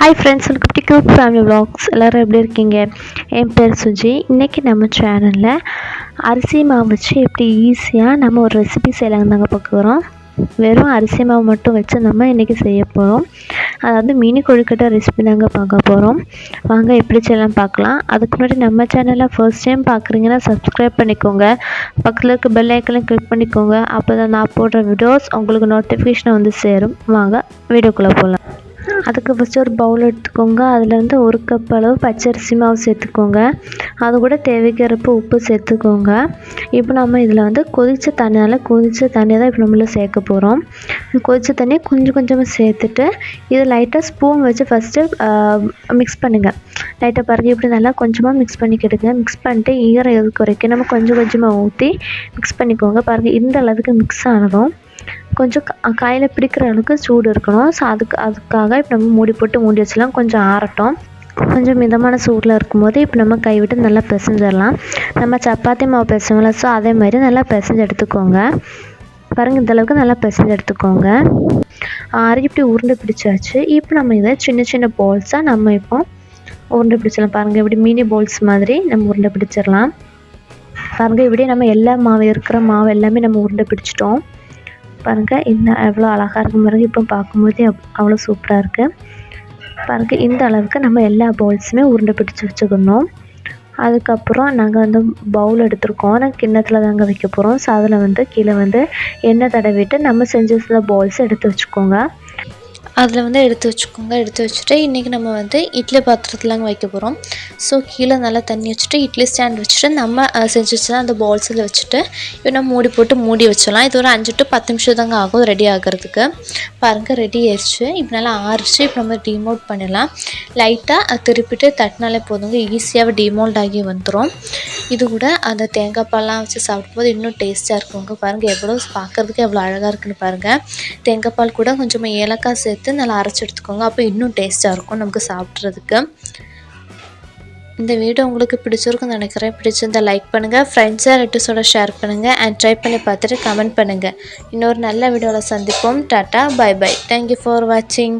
Hi friends welcome to cute family vlogs எல்லோரும் எப்படி இருக்கீங்க? என் பேர் சுஜி. இன்றைக்கி நம்ம சேனலில் அரிசி மாவு வச்சு எப்படி ஈஸியாக நம்ம ஒரு ரெசிபி செய்யலாங்க தாங்க பார்க்குறோம் வெறும் அரிசி மாவு மட்டும் வச்சு நம்ம இன்றைக்கி செய்ய போகிறோம் அதாவது மினி கொழுக்கட்டை ரெசிபி தாங்க பார்க்க போகிறோம் வாங்க எப்படி செய்யலாம் பார்க்கலாம். அதுக்கு முன்னாடி நம்ம சேனலை ஃபர்ஸ்ட் டைம் பார்க்குறீங்கன்னா சப்ஸ்கிரைப் பண்ணிக்கோங்க. பக்கத்தில் இருக்க பெல் ஐக்கனும் கிளிக் பண்ணிக்கோங்க. அப்போ தான் நான் போடுற வீடியோஸ் உங்களுக்கு நோட்டிஃபிகேஷன் வந்து சேரும். வாங்க வீடியோக்குள்ளே போகலாம் அதுக்கு ஃபஸ்ட்டு ஒரு பவுல் எடுத்துக்கோங்க. அதில் வந்து ஒரு கப் அளவு பச்சரிசி மாவு சேர்த்துக்கோங்க. அது கூட தேவைக்கிறப்ப உப்பு சேர்த்துக்கோங்க. இப்போ நம்ம இதில் வந்து கொதித்த தண்ணியால் கொதித்த தண்ணியை தான் இப்போ நம்மள சேர்க்க போகிறோம் கொதித்த தண்ணியை கொஞ்சம் கொஞ்சமாக சேர்த்துட்டு இதை லைட்டாக ஸ்பூன் வச்சு ஃபஸ்ட்டு மிக்ஸ் பண்ணுங்கள் லைட்டாக பாருங்கள் இப்படி நல்லா கொஞ்சமாக மிக்ஸ் பண்ணிக்கிடுங்க மிக்ஸ் பண்ணிட்டு ஈரம் எதுக்கு வரைக்கும் நம்ம கொஞ்சம் கொஞ்சமாக ஊற்றி மிக்ஸ் பண்ணிக்கோங்க. பாருங்கள் இந்த அளவுக்கு மிக்ஸ் ஆனதும் கொஞ்சம் கையில் பிடிக்கிற அளவுக்கு சூடு இருக்கணும். ஸோ அதுக்கு அதுக்காக இப்போ நம்ம மூடி போட்டு மூடி வச்சிடலாம். கொஞ்சம் ஆறட்டும். கொஞ்சம் மிதமான சூடில் இருக்கும்போது இப்போ நம்ம கைவிட்டு நல்லா பிசைஞ்சிடலாம். நம்ம சப்பாத்தி மாவு பிசைவோம்ல ஸோ அதே மாதிரி நல்லா பிசைஞ்சு எடுத்துக்கோங்க. பாருங்கள் இந்தளவுக்கு நல்லா பிசைஞ்சு எடுத்துக்கோங்க. ஆறி இப்படி உருண்டை பிடிச்சாச்சு. இப்போ நம்ம இதை சின்ன சின்ன போல்ஸாக நம்ம இப்போ உருண்டை பிடிச்சிடலாம். பாருங்கள் இப்படி மினி போல்ஸ் மாதிரி நம்ம உருண்டை பிடிச்சிடலாம். பாருங்கள் இப்படியே நம்ம எல்லா மாவு இருக்கிற மாவு எல்லாமே நம்ம உருண்டை பிடிச்சிட்டோம். பாருங்கள் இந்த எவ்வளோ அழகாக இருக்கும் பிறகு இப்போ பார்க்கும்போதே அவ்வளோ சூப்பராக இருக்குது பாருங்கள் இந்த அளவுக்கு நம்ம எல்லா பவுல்ஸுமே உருண்டை பிடிச்சி வச்சுக்கணும். அதுக்கப்புறம் நாங்கள் வந்து பவுல் எடுத்திருக்கோம். நாங்கள் கிண்ணத்தில் தாங்க வைக்க போகிறோம் ஸோ அதில் வந்து கீழே வந்து எண்ணெய் தடவிட்டு நம்ம செஞ்ச சில பவுல்ஸ் எடுத்து வச்சுக்கோங்க. அதில் வந்து எடுத்து வச்சுக்கோங்க. எடுத்து வச்சுட்டு இன்றைக்கி நம்ம வந்து இட்லி பாத்திரத்துலாங்க வைக்க போகிறோம் ஸோ கீழே நல்லா தண்ணி வச்சுட்டு இட்லி ஸ்டாண்ட் வச்சுட்டு நம்ம செஞ்சு வச்சுதான் அந்த பால்ஸில் வச்சுட்டு இப்போ நம்ம மூடி போட்டு மூடி வச்சிடலாம். இது ஒரு அஞ்சு டு பத்து நிமிஷம் தாங்க ஆகும் ரெடி ஆகிறதுக்கு. பாருங்கள் ரெடி ஆயிடுச்சு இப்போ நல்லா ஆறிச்சு. இப்போ நம்ம டிமோட் பண்ணிடலாம். லைட்டாக திருப்பிட்டு தட்டினாலே போதுங்க. ஈஸியாக டிமோல்ட் ஆகி வந்துடும் இது கூட அந்த தேங்காய் பால்லாம் வச்சு சாப்பிடும்போது இன்னும் டேஸ்ட்டாக இருக்குங்க. பாருங்கள் எவ்வளோ பார்க்குறதுக்கு எவ்வளோ அழகாக இருக்குன்னு பாருங்கள் தேங்காய் பால் கூட கொஞ்சமாக ஏலக்காய் சேர்த்து நல்லா அரைச்சி எடுத்துக்கோங்க அப்போ இன்னும் டேஸ்ட்டாக இருக்கும் நமக்கு சாப்பிட்றதுக்கு. இந்த வீடியோ உங்களுக்கு பிடிச்சிருக்குன்னு நினைக்கிறேன். பிடிச்சிருந்தா லைக் பண்ணுங்கள் ஃப்ரெண்ட்ஸாக ரிலேட்டிவ்ஸோட ஷேர் பண்ணுங்கள் அண்ட் ட்ரை பண்ணி பார்த்துட்டு கமெண்ட் பண்ணுங்கள் இன்னொரு நல்ல வீடியோவில் சந்திப்போம். Tata bye bye thank you for வாட்சிங்